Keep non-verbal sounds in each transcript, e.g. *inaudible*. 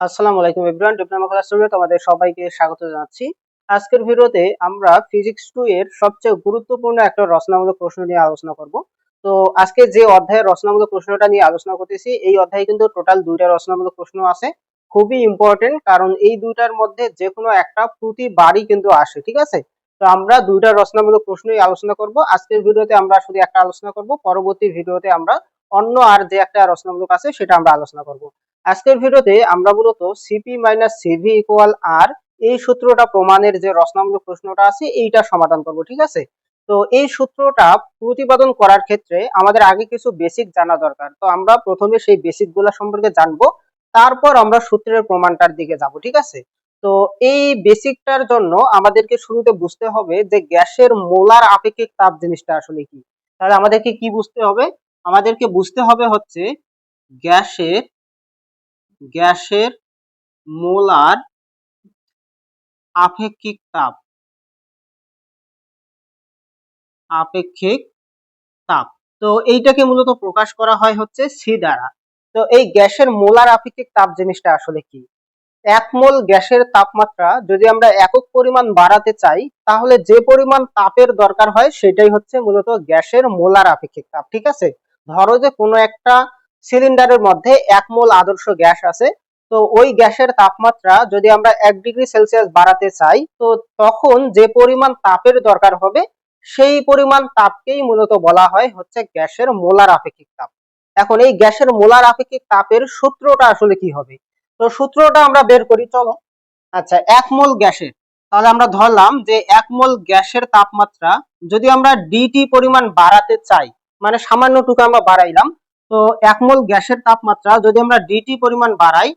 আসসালামু আলাইকুম everyone diploma class studio তোমাদের সবাইকে স্বাগত জানাচ্ছি। আজকের ভিডিওতে আমরা ফিজিক্স 2 এর সবচেয়ে গুরুত্বপূর্ণ একটা রচনামূলক প্রশ্ন নিয়ে আলোচনা করব। তো আজকে যে অধ্যায়ের রচনামূলক প্রশ্নটা নিয়ে আলোচনা করতেছি, এই অধ্যায়ে কিন্তু টোটাল দুইটা রচনামূলক প্রশ্ন আছে। খুবই ইম্পর্টেন্ট কারণ এই দুইটার মধ্যে যে কোনো একটা প্রতিবারই কিন্তু আসে, ঠিক আছে? তো আমরা দুইটা রচনামূলক প্রশ্নই আলোচনা করব। আজকের ভিডিওতে আমরা শুধু একটা আলোচনা করব, পরবর্তী ভিডিওতে আমরা অন্য আর যে একটা রচনামূলক আছে, সেটা আমরা আলোচনা করব। আজকের ভিডিওতে আমরা মূলত CP minus CV equal R এই সূত্রটা প্রমাণের যে রচনামূলক প্রশ্নটা আছে, এইটা সমাধান করব, ঠিক আছে? তো এই সূত্রটা প্রতিপাদন করার ক্ষেত্রে আমাদের আগে কিছু বেসিক জানা দরকার। তো আমরা প্রথমে সেই বেসিকগুলা সম্পর্কে জানব, তারপর আমরা সূত্রের প্রমাণটার দিকে যাব, ঠিক আছে? তো এই বেসিকটার জন্য আমাদেরকে শুরুতে বুঝতে হবে যে গ্যাসের মোলার আপেক্ষিক তাপ জিনিসটা আসলে কি। তাহলে আমাদেরকে কি বুঝতে হবে? আমাদেরকে বুঝতে হবে হচ্ছে গ্যাসের গ্যাসের মোলার আপেক্ষিক তাপ। আপেক্ষিক তাপ। তো এইটাকে মূলত প্রকাশ করা হয় হচ্ছে সি দ্বারা। তো এই গ্যাসের মোলার আপেক্ষিক তাপ জিনিসটা আসলে কি? এক মোল গ্যাসের তাপমাত্রা যদি আমরা একক পরিমাণ বাড়াতে চাই, তাহলে যে পরিমাণ তাপের দরকার হয়, সেটাই হচ্ছে মূলত গ্যাসের মোলার আপেক্ষিক তাপ, ঠিক আছে? ধরো যে কোনো একটা সিলিন্ডারের মধ্যে এক মোল আদর্শ গ্যাস আছে। তো ওই গ্যাসের তাপমাত্রা যদি আমরা এক ডিগ্রি সেলসিয়াস বাড়াতে চাই, তো তখন যে পরিমাণ তাপের দরকার হবে, সেই পরিমাণ তাপকেই মূলত বলা হয় হচ্ছে গ্যাসের মোলার আপেক্ষিক তাপ। এখন এই গ্যাসের মোলার আপেক্ষিক তাপের সূত্রটা আসলে কি হবে? তো সূত্রটা আমরা বের করি, চলো। আচ্ছা এক মোল গ্যাসের। তাহলে আমরা ধরলাম যে এক মোল গ্যাসের তাপমাত্রা যদি আমরা ডিটি পরিমাণ বাড়াতে চাই মানে সামান্যটুকু আমরা বাড়াইলাম তো এক মোল গ্যাসের তাপমাত্রা যদি আমরা ডিটি পরিমাণ বাড়াই,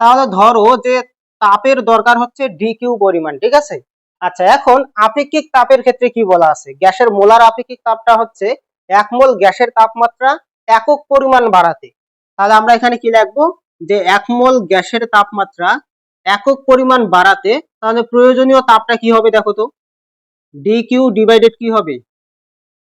তাহলে ধরো যে তাপের দরকার হচ্ছে ডি কিউ পরিমাণ, ঠিক আছে? আচ্ছা এখন আপেক্ষিক তাপের ক্ষেত্রে কি বলা আছে? গ্যাসের মোলার আপেক্ষিক তাপটা হচ্ছে এক মোল গ্যাসের তাপমাত্রা একক পরিমাণ বাড়াতে। তাহলে আমরা এখানে কি লিখব? যে এক মোল গ্যাসের তাপমাত্রা একক পরিমাণ বাড়াতে, তাহলে প্রয়োজনীয় তাপটা কি হবে দেখো তো? ডি কিউ ডিভাইডেড কি হবে?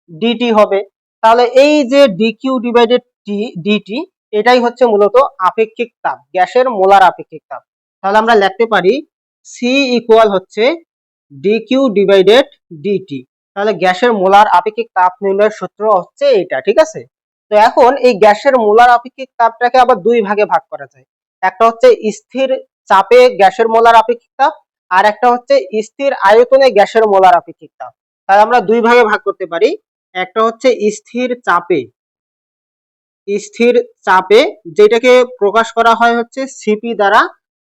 ডিটি হবে। তাহলে এই যে D Q divided T DT এটাই হচ্ছে মূলত আপেক্ষিক তাপ, গ্যাসের মোলার আপেক্ষিক তাপ। তাহলে আমরা লিখতে পারি সি ইকুয়াল হচ্ছে ডি কিউ ডিভাইডেড ডিটি তাহলে গ্যাসের মোলার আপেক্ষিক তাপ নির্ণয়ের সূত্র হচ্ছে এটা ঠিক আছে? তো এখন এই গ্যাসের মোলার আপেক্ষিক তাপটাকে আবার দুই ভাগে ভাগ করা যায়। একটা হচ্ছে স্থির চাপে গ্যাসের মোলার আপেক্ষিক তাপ, আর একটা হচ্ছে স্থির আয়তনে গ্যাসের মোলার আপেক্ষিক তাপ। তাহলে আমরা দুই ভাগে ভাগ করতে পারি। একটা হচ্ছে স্থির চাপে স্থির চাপে, যেটাকে প্রকাশ করা হয় হচ্ছে সিপি দ্বারা,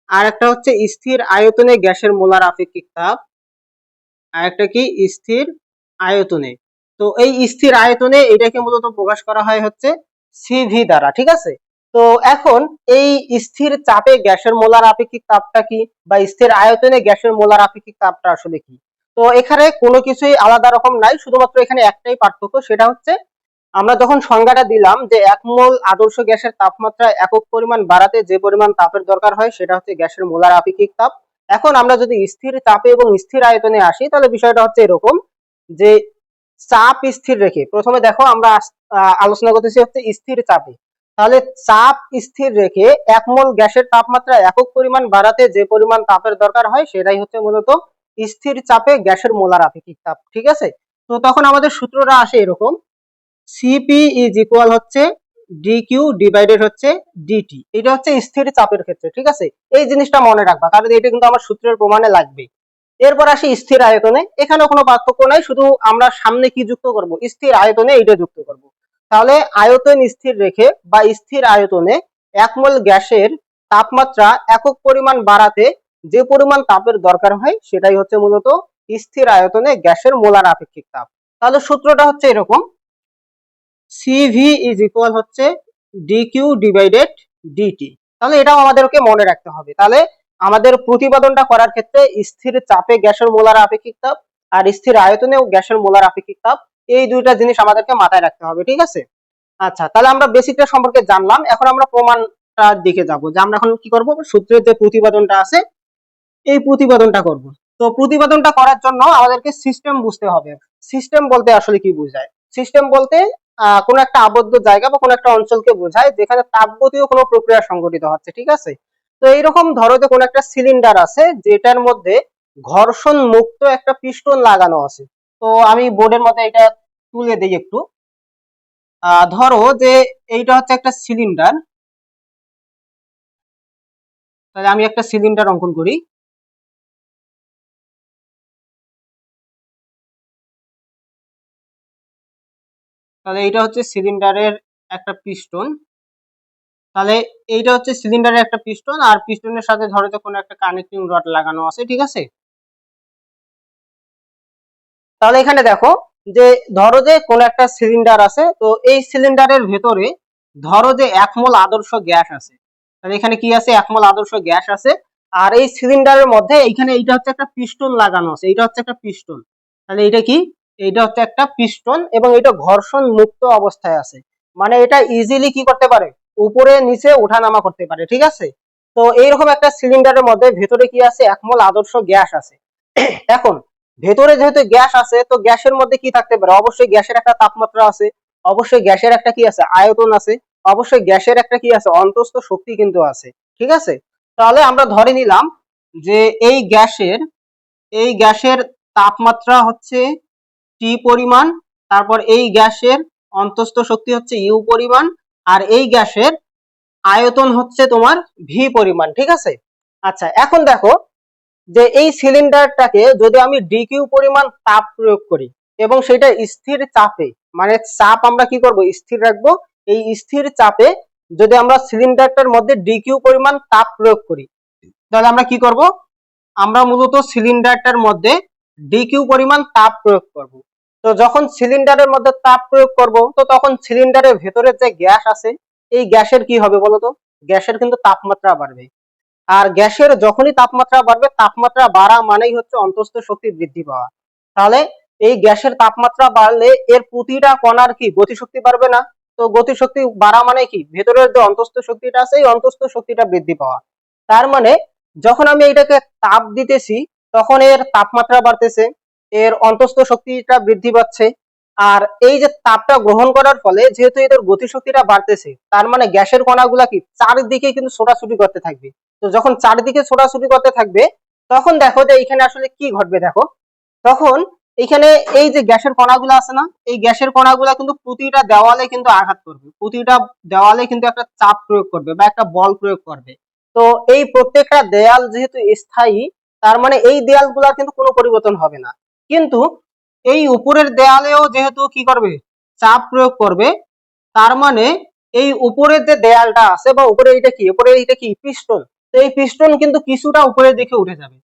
আর একটা হচ্ছে স্থির আয়তনে গ্যাসের মোলার আপেক্ষিক তাপ, আর একটা কি? স্থির আয়তনে। তো এই স্থির আয়তনে এটাকে মূলত প্রকাশ করা হয় হচ্ছে সিভি দ্বারা, ঠিক আছে? তো এখন এই স্থির চাপে গ্যাসের মোলার আপেক্ষিক তাপটা কি? বা স্থির আয়তনে গ্যাসের মোলার আপেক্ষিক তাপটা আসলে কি? তো এখানে কোনো কিছুই আলাদা রকম নাই, শুধুমাত্র এখানে একটাই পার্থক্য, সেটা হচ্ছে আমরা যখন সংজ্ঞাটা দিলাম যে এক মোল আদর্শ গ্যাসের তাপমাত্রা একক পরিমাণ বাড়াতে যে পরিমাণ তাপের দরকার হয় সেটা হচ্ছে গ্যাসের মোলার আপেক্ষিক তাপ। এখন আমরা যদি স্থির চাপে এবং স্থির আয়তনে আসি, তাহলে বিষয়টা হচ্ছে এরকম যে চাপ স্থির রেখে, প্রথমে দেখো আমরা আলোচনা করতেছি হচ্ছে স্থির চাপে। তাহলে চাপ স্থির রেখে এক মোল গ্যাসের তাপমাত্রা একক পরিমাণ বাড়াতে যে পরিমাণ তাপের দরকার হয় সেটাই হচ্ছে মূলত স্থির চাপে গ্যাসের মোলার আপেক্ষিক তাপ, ঠিক আছে? তো তখন আমাদের সূত্রটা আসে এরকম সিপি ইজ ইকুয়াল হচ্ছে ডিকিউ ডিভাইডেড হচ্ছে ডিটি এটা হচ্ছে স্থির চাপের ক্ষেত্রে, ঠিক আছে? এই জিনিসটা মনে রাখবা, কারণ এটা কিন্তু আমার সূত্রের প্রমাণে লাগবে। এরপর আসি স্থির আয়তনে। এখানে কোনো পার্থক্য নাই, শুধু আমরা সামনে কি যুক্ত করব? স্থির আয়তনে এটা যুক্ত করব। তাহলে আয়তন স্থির রেখে বা স্থির আয়তনে এক মোল গ্যাসের তাপমাত্রা একক পরিমাণ বাড়াতে যে পরিমাণ তাপের দরকার হয়, সেটাই হচ্ছে মূলত স্থির আয়তনে গ্যাসের মোলার আপেক্ষিক তাপ। তাহলে সূত্রটা হচ্ছে এরকম। সিভি ইজ ইকুয়াল হচ্ছে ডিকিউ ডিভাইডেড ডিটি তাহলে এটাও আমাদেরকে মনে রাখতে হবে। তাহলে আমাদের প্রতিপাদনটা করার ক্ষেত্রে স্থির চাপে গ্যাসের মোলার আপেক্ষিক তাপ আর স্থির আয়তনেও গ্যাসের মোলার আপেক্ষিক তাপ, এই দুইটা জিনিস আমাদেরকে মাথায় রাখতে হবে, ঠিক আছে? আচ্ছা তাহলে আমরা বেসিকটা সম্পর্কে জানলাম। এখন আমরা প্রমাণটার দিকে যাব যে আমরা এখন কি করব? সূত্রের যে প্রতিপাদনটা আছে, এই প্রতিপাদনটা করব। তো প্রতিপাদনটা করার জন্য আমাদেরকে সিস্টেম বুঝতে হবে। সিস্টেম বলতে আসলে কি বোঝায়? সিস্টেম বলতে কোনো একটা আবদ্ধ জায়গা বা কোনো একটা অঞ্চলকে বোঝায় যেখানে তাপগতীয় কোনো প্রক্রিয়া সংঘটিত হচ্ছে, ঠিক আছে? তো এইরকম ধরো যে কোনো একটা সিলিন্ডার আছে, যেটার মধ্যে ঘর্ষণ মুক্ত একটা পিস্টন লাগানো আছে। তো আমি বোর্ডের মধ্যে এটা তুলে দিই একটু। ধরো যে এইটা হচ্ছে একটা সিলিন্ডার তাহলে আমি একটা সিলিন্ডার অঙ্কন করি। তাহলে এইটা হচ্ছে সিলিন্ডারের একটা পিস্টন তাহলে এইটা হচ্ছে সিলিন্ডারের একটা পিস্টন আর পিস্টনের সাথে ধরো যে কোনো একটা কানেক্টিং রড লাগানো আছে, ঠিক আছে? তাহলে এখানে দেখো যে ধরো যে কোনো একটা সিলিন্ডার আছে, তো এই সিলিন্ডারের ভেতরে ধরো যে একমল আদর্শ গ্যাস আছে। তাহলে এখানে কি আছে? একমল আদর্শ গ্যাস আছে। আর এই সিলিন্ডারের মধ্যে এইখানে এইটা হচ্ছে একটা পিস্টন লাগানো আছে, এইটা হচ্ছে একটা পিস্টন তাহলে এটা কি? এইটা হচ্ছে একটা পিস্টন এবং এটা ঘর্ষণ মুক্ত অবস্থায় আছে। মানে এটা ইজিলি কি করতে পারে? উপরে, নিচে ওঠানামা করতে পারে, ঠিক আছে? তো এইরকম একটা সিলিন্ডারের মধ্যে ভেতরে কি আছে? এক মোল আদর্শ গ্যাস আছে। *coughs* এখন, ভেতরে যেহেতু গ্যাস আছে, তো গ্যাসের মধ্যে কি থাকতে পারে? অবশ্যই গ্যাসের একটা তাপমাত্রা আছে, অবশ্যই গ্যাসের একটা কি আছে? আয়তন আছে, অবশ্যই গ্যাসের একটা কি আছে? অন্তস্থ শক্তি কিন্তু আছে, ঠিক আছে? তাহলে আমরা ধরে নিলাম যে এই গ্যাসের এই গ্যাসের তাপমাত্রা হচ্ছে টি পরিমাণ, তারপর এই গ্যাসের অন্তস্থ শক্তি হচ্ছে ইউ পরিমাণ, আর এই গ্যাসের আয়তন হচ্ছে তোমার ভি পরিমাণ, ঠিক আছে? আচ্ছা এখন দেখো যে এই সিলিন্ডারটাকে যদি আমি ডিকিউ পরিমাণ তাপ প্রয়োগ করি এবং সেটা স্থির চাপে মানে চাপ আমরা কি করব? স্থির রাখব। এই স্থির চাপে যদি আমরা সিলিন্ডারটার মধ্যে ডিকিউ পরিমাণ তাপ প্রয়োগ করি, তাহলে আমরা কি করব? আমরা মূলত সিলিন্ডারটার মধ্যে ডিকিউ পরিমাণ তাপ প্রয়োগ করব। তো যখন সিলিন্ডারের মধ্যে তাপ প্রয়োগ করব, তো তখন সিলিন্ডারের ভেতরে যে গ্যাস আছে, এই গ্যাসের কি হবে বলতো গ্যাসের কিন্তু তাপমাত্রা বাড়বে। আর গ্যাসের যখনই তাপমাত্রা বাড়বে, তাপমাত্রা বাড়া মানেই হচ্ছে অন্তস্থ শক্তি বৃদ্ধি পাওয়া। তাহলে এই গ্যাসের তাপমাত্রা বাড়লে এর প্রতিটা কণার কি গতিশক্তি বাড়বে না? তো গতিশক্তি বাড়া মানে কি? ভেতরের যে অন্তস্থ শক্তিটা আছে, এই অন্তস্থ শক্তিটা বৃদ্ধি পাওয়া। তার মানে যখন আমি এটাকে তাপ দিতেছি, তখন এর তাপমাত্রা বাড়তেছে। এর অন্তস্থ শক্তিটা বৃদ্ধি পাচ্ছে। আর এই যে তাপটা গ্রহণ করার ফলে যেহেতু এদের গতিশক্তিটা বাড়তেছে, তার মানে গ্যাসের কণাগুলা কি চারিদিকে কিন্তু ছোটাছুটি করতে থাকবে। তো যখন চারিদিকে ছোটাছুটি করতে থাকবে, তখন দেখো যে এখানে আসলে কি ঘটবে দেখো। তখন এখানে এই যে গ্যাসের কণাগুলো আছে না, এই গ্যাসের কণাগুলো কিন্তু প্রতিটা দেওয়ালে কিন্তু আঘাত করবে। প্রতিটা দেওয়ালে কিন্তু একটা চাপ প্রয়োগ করবে বা একটা বল প্রয়োগ করবে। তো এই প্রত্যেকটা দেয়াল যেহেতু স্থায়ী, তার মানে এই দেয়ালগুলোর কিন্তু কোনো পরিবর্তন হবে না। কিন্তু এই উপরের দেয়ালেও যেহেতু কি করবে? চাপ প্রয়োগ করবে। তার মানে এই উপরের যে দেয়ালটা আছে বা উপরে এইটা কি? উপরে এটা কি? পিস্টন। তো এই পিস্টন কিন্তু কিছুটা উপরের দিকে উঠে যাবে।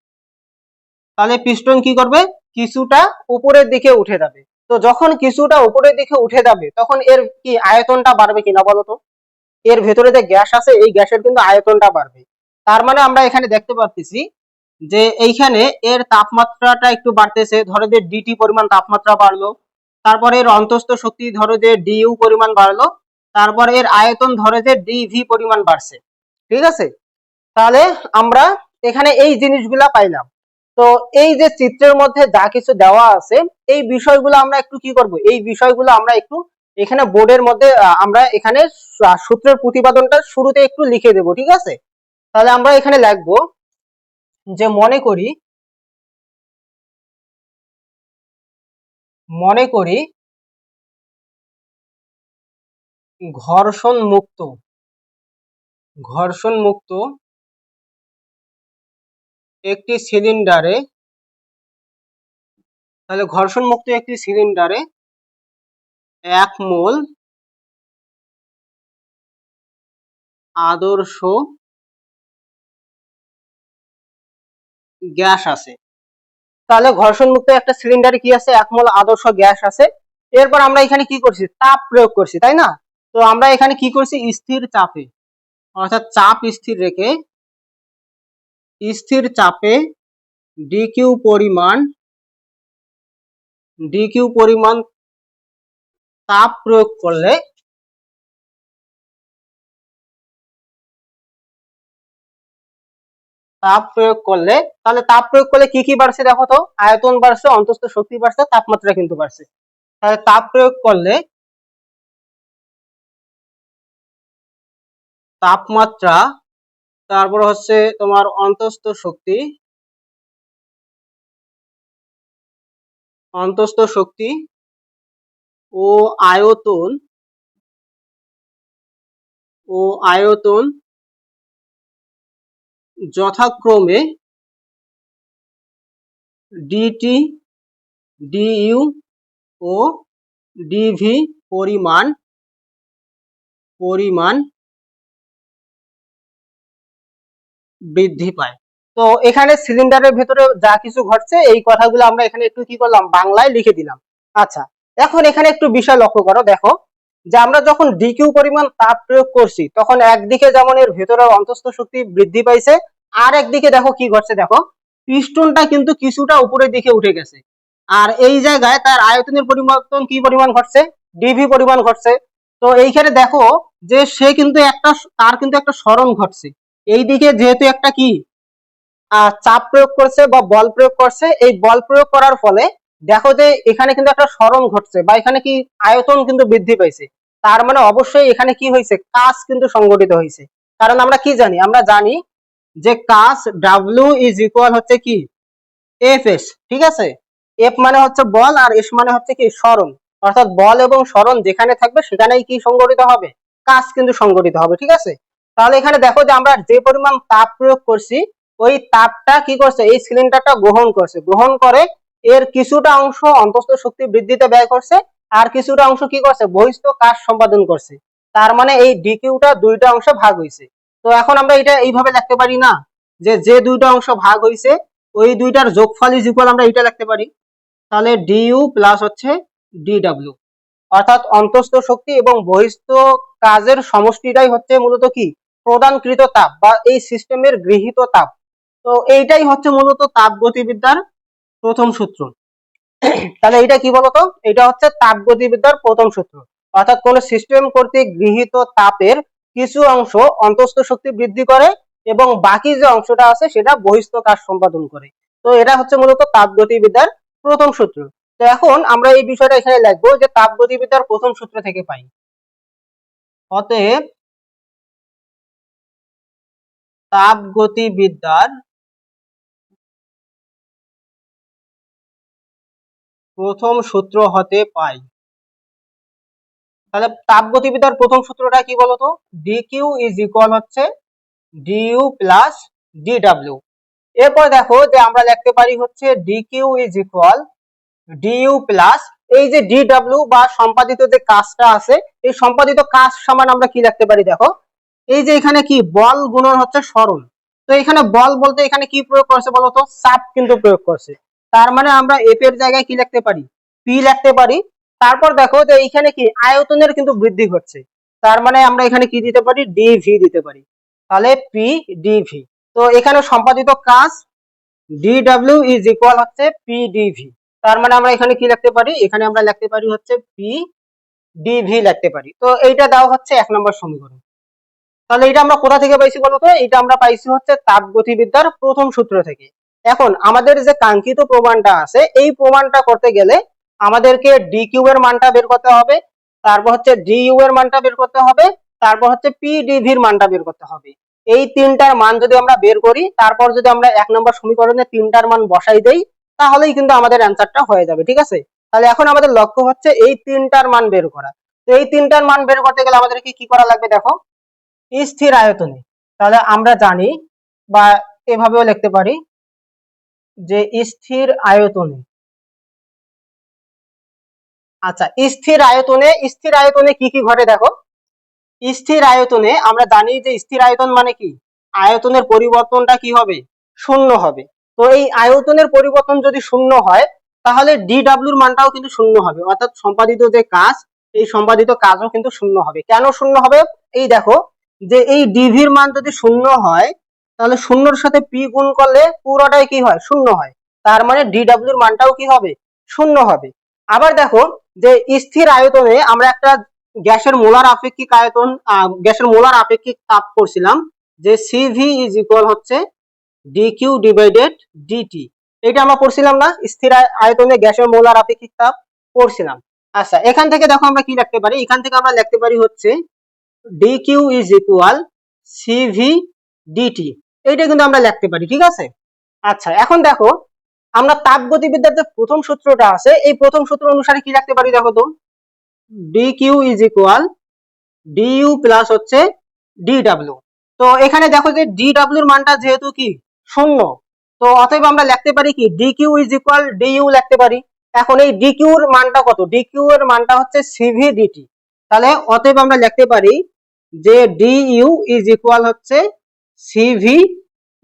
তাহলে পিস্টন কি করবে? কিছুটা উপরের দিকে উঠে যাবে। তো যখন কিছুটা উপরের দিকে উঠে যাবে, তখন এর কি আয়তনটা বাড়বে কিনা বলতো এর ভেতরে যে গ্যাস আছে, এই গ্যাসের কিন্তু আয়তনটা বাড়বে। তার মানে আমরা এখানে দেখতে পাচ্ছি যে এইখানে এর তাপমাত্রাটা একটু বাড়তেছে। ধরো যে ডিটি পরিমাণ তাপমাত্রা বাড়লো, তারপরে এর অন্তস্থ শক্তি ধরো যে ডিইউ পরিমাণ বাড়লো, তারপর এর আয়তন ধরে যে ডিভি পরিমাণ বাড়ছে। ঠিক আছে? তাহলে আমরা এখানে এই জিনিসগুলা পাইলাম। তো এই যে চিত্রের মধ্যে যা কিছু দেওয়া আছে, এই বিষয়গুলো আমরা একটু কি করব? এই বিষয়গুলো আমরা একটু এখানে বোর্ডের মধ্যে আমরা এখানে সূত্রের প্রতিপাদনটা শুরুতে একটু লিখে দেব, ঠিক আছে? তাহলে আমরা এখানে লিখব যে মনে করি মনে করি ঘর্ষণ মুক্ত ঘর্ষণ মুক্ত একটি সিলিন্ডারে তাহলে ঘর্ষণ মুক্ত একটি সিলিন্ডারে এক মোল আদর্শ গ্যাস আছে। তাহলে ঘর্ষণ মুক্ত একটা সিলিন্ডারে কি আছে? এক মোল আদর্শ গ্যাস আছে। এরপর আমরা এখানে কি করছি? তাপ প্রয়োগ করছি, তাই না? তো আমরা এখানে কি করছি? স্থির চাপে, অর্থাৎ চাপ স্থির রেখে স্থির চাপে ডিকিউ পরিমাণ ডিকিউ পরিমাণ তাপ প্রয়োগ করলে তাপ প্রয়োগ করলে, তাহলে তাপ প্রয়োগ করলে কি কি বাড়ছে দেখো তো? আয়তন বাড়ছে, অন্তস্থ শক্তি বাড়ছে তাপমাত্রা কিন্তু বাড়ছে। তাহলে তাপ প্রয়োগ করলে তাপমাত্রা, তারপর হচ্ছে তোমার অন্তস্থ শক্তি অন্তস্থ শক্তি ও আয়তন ও আয়তন যথাক্রমে ডিটি ডিইউ ও ডিভি পরিমাণ পরিমাণ বৃদ্ধি পায়। তো এখানে সিলিন্ডারের ভেতরে যা কিছু ঘটছে, এই কথাগুলো আমরা এখানে একটু কি করলাম? বাংলায় লিখে দিলাম। আচ্ছা এখন এখানে একটু বিষয় লক্ষ্য করো, দেখো। যে আমরা যখন ডিকিউ পরিমাণ তাপ প্রয়োগ করছি, তখন একদিকে যেমন এর ভেতরের অন্তস্থ শক্তি বৃদ্ধি পাইছে, আর একদিকে দেখো কি ঘটছে দেখো, পিস্টনটা কিন্তু কিছুটা উপরের দিকে উঠে গেছে। আর এই জায়গায় তার আয়তনের পরিবর্তন কি পরিমাণ ঘটছে? ডিভি পরিমাণ ঘটছে। তো এইখানে দেখো যে সে কিন্তু একটা, তার কিন্তু একটা স্মরণ ঘটছে। এইদিকে যেহেতু একটা কি চাপ প্রয়োগ করছে বা বল প্রয়োগ করছে, এই বল প্রয়োগ করার ফলে দেখো যে এখানে কিন্তু একটা স্মরণ ঘটছে বা এখানে কি আয়তন কিন্তু বৃদ্ধি পাইছে। তার মানে অবশ্যই এখানে কি হয়েছে কাজ কিন্তু সংগঠিত হয়েছে কারণ আমরা কি জানি? আমরা জানি যে কাজ ডাব্লিউ ইজ ইকুয়াল হচ্ছে কি? এফ এস, ঠিক আছে? এফ মানে হচ্ছে বল আর এস মানে হচ্ছে কি? স্মরণ অর্থাৎ বল এবং স্মরণ যেখানে থাকবে সেখানেই কি সংগঠিত হবে? কাজ কিন্তু সংগঠিত হবে, ঠিক আছে? তাহলে এখানে দেখো যে আমরা যে পরিমাণ তাপ প্রয়োগ করছি, ওই তাপটা কি করছে? এই সিলিন্ডারটা গ্রহণ করছে। গ্রহণ করে এর কিছুটা অংশ অন্তস্থ শক্তি বৃদ্ধিতে ব্যয় করছে, আর কিছুটা অংশ কি করছে? বহিস্থ কাজ সম্পাদন করছে। তার মানে এই ডিকিউটা দুইটা অংশে ভাগ হয়েছে তো এখন আমরা এটা এইভাবে লিখতে পারি না, যে যে দুইটা অংশ ভাগ হয়েছে ওই দুইটার যোগফল ইজ ইকুয়াল আমরা এটা লিখতে পারি। তাহলে ডিইউ প্লাস হচ্ছে ডিডব্লিউ অর্থাৎ অন্তস্থ শক্তি এবং বহিস্থ কাজের সমষ্টিটাই হচ্ছে মূলত কি? প্রদানকৃত তাপ বা এই সিস্টেমের গৃহীত তাপ। তো এইটাই হচ্ছে মূলত তাপ গতিবিদ্যার প্রথম সূত্র। তাহলে এটা কি বলতো? এটা হচ্ছে তাপ গতিবিদ্যার প্রথম সূত্র। অর্থাৎ কোন সিস্টেম কর্তৃক গৃহীত তাপের কিছু অংশ অন্তস্থ শক্তি বৃদ্ধি করে এবং বাকি যে অংশটা আছে সেটা বহিস্থ কাজ সম্পাদন করে। তো এটা হচ্ছে মূলত প্রথম সূত্র। তো এখন আমরা এই বিষয়টা এখানে লিখব যে তাপ গতিবিদ্যার প্রথম সূত্র থেকে পাই। অতএব তাপ প্রথম সূত্র হতে পাই। তাহলে তাপ গতিবিদ্যার প্রথম সূত্রটা কি বলতো? ডি কিউ ইজ ইকুয়াল হচ্ছে ডিইউ প্লাস ডিডব্লিউ এরপর দেখো যে আমরা লিখতে পারি হচ্ছে D Q is equal DU plus এই যে ডিডব্লিউ বা সম্পাদিত যে কাজটা আছে, এই সম্পাদিত কাজ সমান আমরা কি লিখতে পারি দেখো? এই যে এখানে কি বল গুণন হচ্ছে সরণ। তো এখানে বল বলতে এখানে কি প্রয়োগ করছে বলতো? চাপ কিন্তু প্রয়োগ করছে। তার মানে আমরা এফ এর জায়গায় কি লিখতে পারি? পি লিখতে পারি। তারপর দেখো যে এখানে কি? আয়তনের কিন্তু বৃদ্ধি ঘটছে। তার মানে আমরা এখানে কি দিতে পারি? ডিভি দিতে পারি। তাহলে পি ডিভি তো এখানে সম্পাদিত কাজ ডিডব্লিউ ইজ ইকুয়াল হচ্ছে পি ডিভি তার মানে আমরা এখানে কি লিখতে পারি? এখানে আমরা লিখতে পারি হচ্ছে পি ডিভি লিখতে পারি। তো এইটা দেওয়া হচ্ছে এক নম্বর সমীকরণ। তাহলে এটা আমরা কোথা থেকে পাইছি বলতো? এটা আমরা পাইছি হচ্ছে তাপ গতিবিদ্যার প্রথম সূত্র থেকে। এখন আমাদের যে কাঙ্ক্ষিত প্রমাণটা আছে, এই প্রমাণটা করতে গেলে আমাদেরকে ডি কিউ এর মানটা বের করতে হবে, তারপর হচ্ছে ডি ইউ এর মানটা বের করতে হবে, তারপর হচ্ছে পি ডিভির মানটা বের করতে হবে। এই তিনটার মান যদি আমরা বের করি, তারপর যদি আমরা এক নম্বর সমীকরণে তিনটার মান বসাই দেই, তাহলেই কিন্তু আমাদের অ্যান্সারটা হয়ে যাবে, ঠিক আছে? তাহলে এখন আমাদের লক্ষ্য হচ্ছে এই তিনটার মান বের করা। তো এই তিনটার মান বের করতে গেলে আমাদেরকে কি করা লাগবে দেখো? স্থির আয়তনে। তাহলে আমরা জানি বা এভাবেও লিখতে পারি যে স্থির আয়তনে। আচ্ছা স্থির আয়তনে স্থির আয়তনে কি কি ঘটে দেখো? স্থির আয়তনে আমরা জানি যে স্থির আয়তন মানে কি? আয়তনের পরিবর্তনটা কি হবে? শূন্য হবে। তো এই আয়তনের পরিবর্তন যদি শূন্য হয়, তাহলে ডিডব্লিউর মানটাও কিন্তু শূন্য হবে। অর্থাৎ সম্পাদিত যে কাজ, এই সম্পাদিত কাজও কিন্তু শূন্য হবে। কেন শূন্য হবে? এই দেখো, যে এই ডিভির মান যদি শূন্য হয় তাহলে শূন্যর সাথে পি গুণ করলে পুরোটাই কি হয়? শূন্য হয়। তার মানে ডিডাব্লিউর মানটাও কি হবে? শূন্য হবে। আবার দেখো যে স্থির আয়তনে আমরা একটা গ্যাসের মোলার আপেক্ষিক আয়তন গ্যাসের মোলার আপেক্ষিক তাপ করছিলাম যে সিভি ইজ ইকুয়াল হচ্ছে ডিকিউ ডিভাইডেড ডিটি এটা আমরা পড়ছিলাম না, স্থির আয়- আয়তনে গ্যাসের মোলার আপেক্ষিক তাপ পড়ছিলাম আচ্ছা এখান থেকে দেখো আমরা কি লিখতে পারি? এখান থেকে আমরা লিখতে পারি হচ্ছে DQ is equal CV DT এইটা কিন্তু আমরা লিখতে পারি, ঠিক আছে? আচ্ছা এখন দেখো, আমরা তাপ গতিবিদ্যার যে প্রথম সূত্রটা আছে, এই প্রথম সূত্র অনুসারে কি রাখতে পারি দেখো তো? D Q is equal DU plus হচ্ছে ডিডাব্লিউ তো এখানে দেখো যে ডিডাব্লিউর মানটা যেহেতু কি? শূন্য। তো অতএব আমরা লিখতে পারি কি? D Q is equal DU লিখতে পারি। এখন এই ডি কিউর মানটা কত? ডি কিউ এর মানটা হচ্ছে সিভি ডিটি তাহলে অতএব আমরা লিখতে পারি যে ডিইউ ইজ ইকুয়াল হচ্ছে সিভি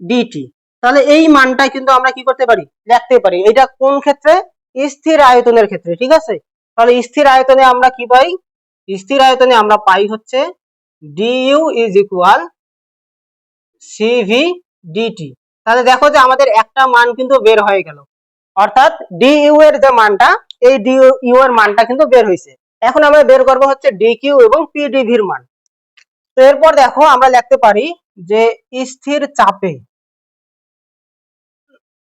ডিটি তাহলে এই মানটা কিন্তু আমরা কি করতে পারি? লিখতে পারি। এটা কোন ক্ষেত্রে? স্থির আয়তনের ক্ষেত্রে, ঠিক আছে? তাহলে স্থির আয়তনে আমরা কি পাই? স্থির আয়তনে আমরা পাই হচ্ছে DU is equal CV DT তাহলে দেখো যে আমাদের একটা মান কিন্তু বের হয়ে গেল। অর্থাৎ ডিইউ এর যে মানটা, এই ডিইউ এর মানটা কিন্তু বের হয়েছে। এখন আমরা বের করব হচ্ছে ডিকিউ এবং পিডিভির মান। তো এরপর দেখো আমরা লিখতে পারি যে স্থির চাপে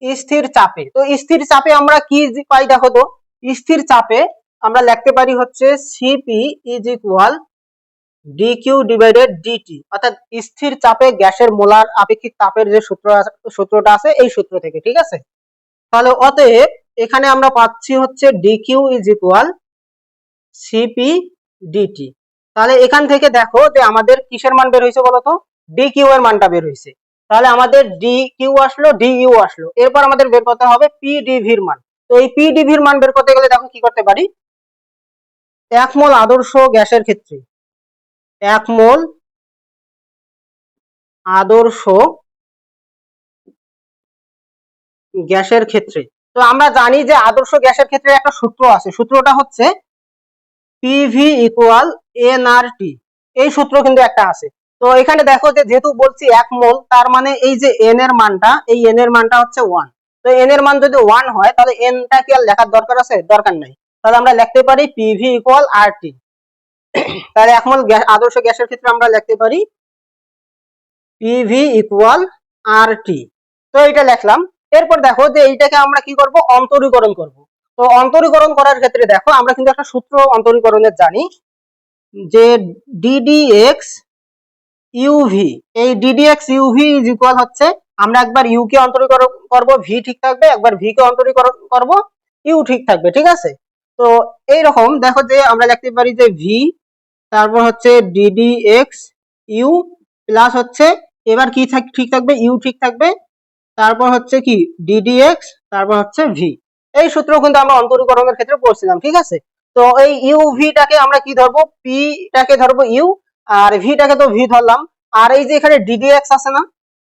স্থির চাপে। তো স্থির চাপে আমরা কি পাই দেখো তো? স্থির চাপে আমরা লিখতে পারি হচ্ছে CP is equal DQ divided DT অর্থাৎ স্থির চাপে গ্যাসের মোলার আপেক্ষিক তাপের যে সূত্র সূত্রটা আছে এই সূত্র থেকে, ঠিক আছে? তাহলে অতএব এখানে আমরা পাচ্ছি হচ্ছে DQ is equal CP DT তাহলে এখান থেকে দেখো যে আমাদের কিসের মান বের হয়েছে বলতো ডি কিউ এর মানটা বের হয়েছে তাহলে আমাদের ডি কিউ আসলো ডি ইউ আসলো। এরপর আমাদের বের করতে হবে পি ডিভির মান। তো এই পি ডিভির মান বের করতে গেলে দেখো কি করতে পারি? এক মোল আদর্শ গ্যাসের ক্ষেত্রে এক মোল আদর্শ গ্যাসের ক্ষেত্রে। তো আমরা জানি যে আদর্শ গ্যাসের ক্ষেত্রে একটা সূত্র আছে। সূত্রটা হচ্ছে PV equal N R T এই সূত্র কিন্তু একটা আছে। তো এখানে দেখো যে যেহেতু বলছি এক মোল, তার মানে এই যে এন এর মানটা, এই এন এর মানটা হচ্ছে ওয়ান তো এন এর মান যদি ওয়ান হয়, তাহলে এনটা কি আর লেখার দরকার আছে? দরকার নাই। তাহলে আমরা লিখতে পারি পিভি ইকুয়াল আর টি তাহলে এক মোল আদর্শ গ্যাসের ক্ষেত্রে আমরা লিখতে পারি পিভি ইকুয়াল আর টি তো এটা লিখলাম। এরপর দেখো যে এইটাকে আমরা কি করব? অন্তরীকরণ করব। তো অন্তরীকরণ করার ক্ষেত্রে দেখো, আমরা কিন্তু একটা সূত্র অন্তরীকরণের জানি যে ডিডিএক্স ইউভি এই ডিডিএক্স ইউভি ইজ ইকুয়াল হচ্ছে, আমরা একবার ইউ কে অন্তরীকরণ করব ভি ঠিক থাকবে, একবার ভি কে অন্তরীকরণ করব ইউ ঠিক থাকবে, ঠিক আছে? তো এই রকম দেখো যে আমরা লিখতে পারি যে ভি তারপর হচ্ছে ডিডিএক্স ইউ প্লাস হচ্ছে, এবার কি ঠিক থাকবে ইউ ঠিক থাকবে, তারপর হচ্ছে কি ডিডিএক্স তারপর হচ্ছে ভি এই সূত্র কিন্তু আমরা অন্তরীকরণের ক্ষেত্রে পড়ছিলাম, ঠিক আছে? তো এই ইউ ভিটাকে আমরা কি ধরবো? পি টাকে ধরবো ইউ আর ভিটাকে তো ভি ধরলাম। আর এই যে এখানে ডিডিএক্স আছে না,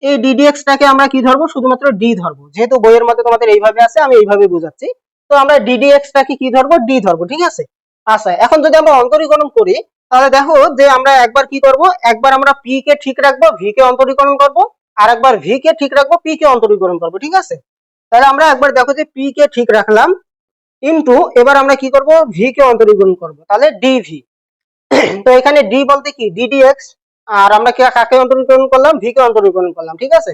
এই ডিডিএক্স টাকে আমরা কি ধরবো? শুধুমাত্র ডি ধরবো। যেহেতু বইয়ের মধ্যে তোমাদের এইভাবে আছে, আমি এইভাবে বুঝাচ্ছি। তো আমরা ডিডিএক্স টাকে কি ধরবো? ডি ধরবো, ঠিক আছে? আচ্ছা এখন যদি আমরা অন্তরীকরণ করি, তাহলে দেখো যে আমরা একবার কি করব? একবার আমরা পি কে ঠিক রাখব ভি কে অন্তরীকরণ করব, আর একবার ভি কে ঠিক রাখব পি কে অন্তরীকরণ করব, ঠিক আছে? তাহলে আমরা একবার দেখো যে পি কে ঠিক রাখলাম ইনটু এবার আমরা কি করব? ভি কে অন্তরীকরণ করব। তাহলে ডিভি *coughs* তো এখানে ডি বলতে কি? ডিডিএক্স আর আমরা কি কাকে অন্তরীকরণ করলাম? ভি কে অন্তরীকরণ করলাম, ঠিক আছে?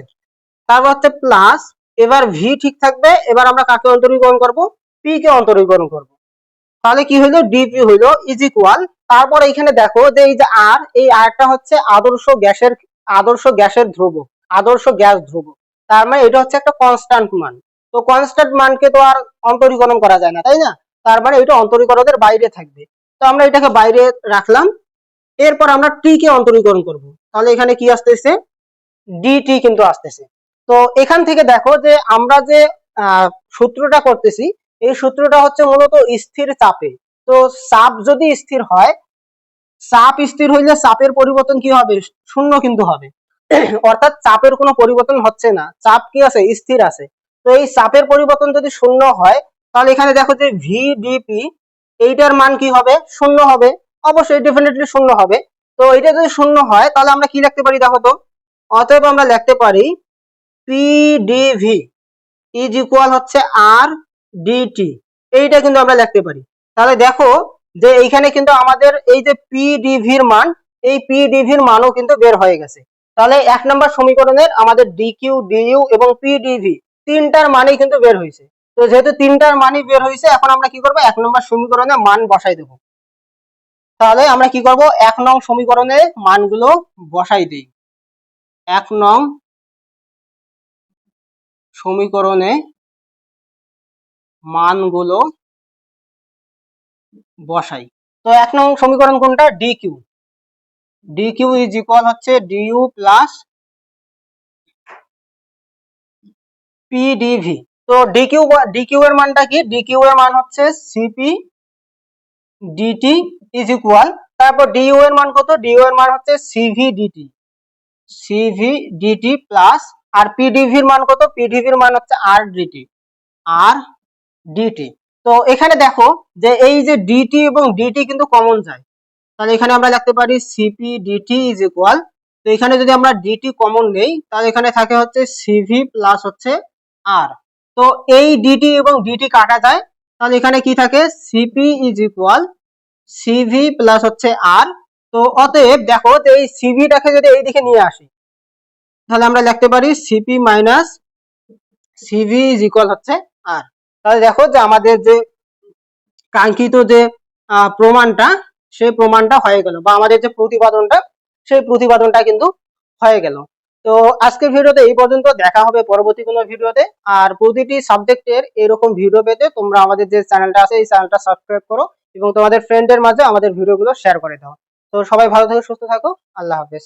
তারপর হচ্ছে প্লাস এবার ভি ঠিক থাকবে, এবার আমরা কাকে অন্তরীকরণ করব? পি কে অন্তরীকরণ করব। তাহলে কি হইল? ডিপি হইল ইজ ইকুয়াল তারপর এখানে দেখো যে এই যে আর এই আরটা হচ্ছে আদর্শ গ্যাসের আদর্শ গ্যাসের ধ্রুব, আদর্শ গ্যাস ধ্রুব। তার মানে এটা হচ্ছে একটা কনস্ট্যান্ট মান। তো কনস্ট্যান্ট মানকে তো আর অন্তরীকরণ করা যায় না, তাই না? তার মানে এটা অন্তরীকরণের বাইরে থাকবে। তো আমরা এটাকে বাইরে রাখলাম। এরপর আমরা টি কে অন্তরীকরণ করব। তাহলে এখানে কি আসতেছে? ডিটি কিন্তু আসতেছে। তো এখান থেকে দেখো যে আমরা যে সূত্রটা করতেছি, এই সূত্রটা হচ্ছে মূলত স্থির চাপে। তো চাপ যদি স্থির হয়, চাপ স্থির হইলে চাপের পরিবর্তন কি হবে? শূন্য কিন্তু হবে। *clears throat* অর্থাৎ চাপের কোনো পরিবর্তন হচ্ছে না। চাপ কি আছে? স্থির আছে। তো এই চাপের পরিবর্তন যদি শূন্য হয়, তাহলে এখানে দেখো যে ভিডিপি এইটার মান কি হবে? শূন্য হবে। অবশ্যই ডেফিনেটলি শূন্য হবে। তো এটা যদি শূন্য হয়, তাহলে আমরা কি লিখতে পারি দেখো তো? অতএব আমরা লিখতে পারি পিডিভি ইজ ইকুয়াল হচ্ছে আর ডিটি এইটা কিন্তু আমরা লিখতে পারি। তাহলে দেখো যে এইখানে কিন্তু আমাদের এই যে পিডিভির মান, এই পিডিভির মানও কিন্তু বের হয়ে গেছে। তাহলে এক নম্বর সমীকরণের আমাদের ডিকিউ ডিইউ এবং পিডিভি তিনটার মানই কিন্তু বের হয়েছে। তো যেহেতু তিনটার মানই বের হয়েছে এখন আমরা কি করব? এক নম্বর সমীকরণে মান বসাই দেব। তাহলে আমরা কি করব? এক নং সমীকরণে মানগুলো বসাই দিই। এক নং সমীকরণে মানগুলো বসাই। তো এক নং সমীকরণ কোনটা? D Q D Q is equal হচ্ছে ডিইউ প্লাস পিডিভি তো ডিকিউ ডিকিউ এর মানটা কি? ডিকিউ এর মান হচ্ছে সিপি ডিটি ইজ ইকুয়াল তারপর ডিইউ এর মান কত? ডিইউ এর মান হচ্ছে CV DT CV DT plus R PDV এর মান কত? পিডিভি এর মান হচ্ছে আর ডিটি আর ডিটি তো এখানে দেখো যে এই যে ডিটি এবং ডিটি কিন্তু কমন যায়। তাহলে এখানে আমরা লিখতে পারি সিপি ডিটি ইজ ইকুয়াল তো এখানে যদি আমরা ডিটি কমন নেই, তাহলে এখানে থাকে হচ্ছে সিভি প্লাস হচ্ছে আর তো এই ডিটি এবং ডিটি কাটা যায়, তাহলে এখানে কি থাকে? CP is equal CV plus হচ্ছে আর তো অতএব দেখো যে এই সিভিটাকে যদি এই দিকে নিয়ে আসি, তাহলে আমরা লিখতে পারি CP minus CV is equal হচ্ছে আর তাহলে দেখো যে আমাদের যে কাঙ্ক্ষিত যে প্রমাণটা, সেই প্রমাণটা হয়ে গেল, বা আমাদের যে প্রতিপাদনটা, সেই প্রতিপাদনটা কিন্তু হয়ে গেল। তো আজকের ভিডিওতে এই পর্যন্ত, দেখা হবে পরবর্তী কোনো ভিডিওতে। আর প্রতিটি সাবজেক্টের এরকম ভিডিও পেতে তোমরা আমাদের যে চ্যানেলটা আছে, এই চ্যানেলটা সাবস্ক্রাইব করো এবং তোমাদের ফ্রেন্ডের মাঝে আমাদের ভিডিওগুলো শেয়ার করে দাও। তো সবাই ভালো থাকো, সুস্থ থাকো। আল্লাহ হাফেজ।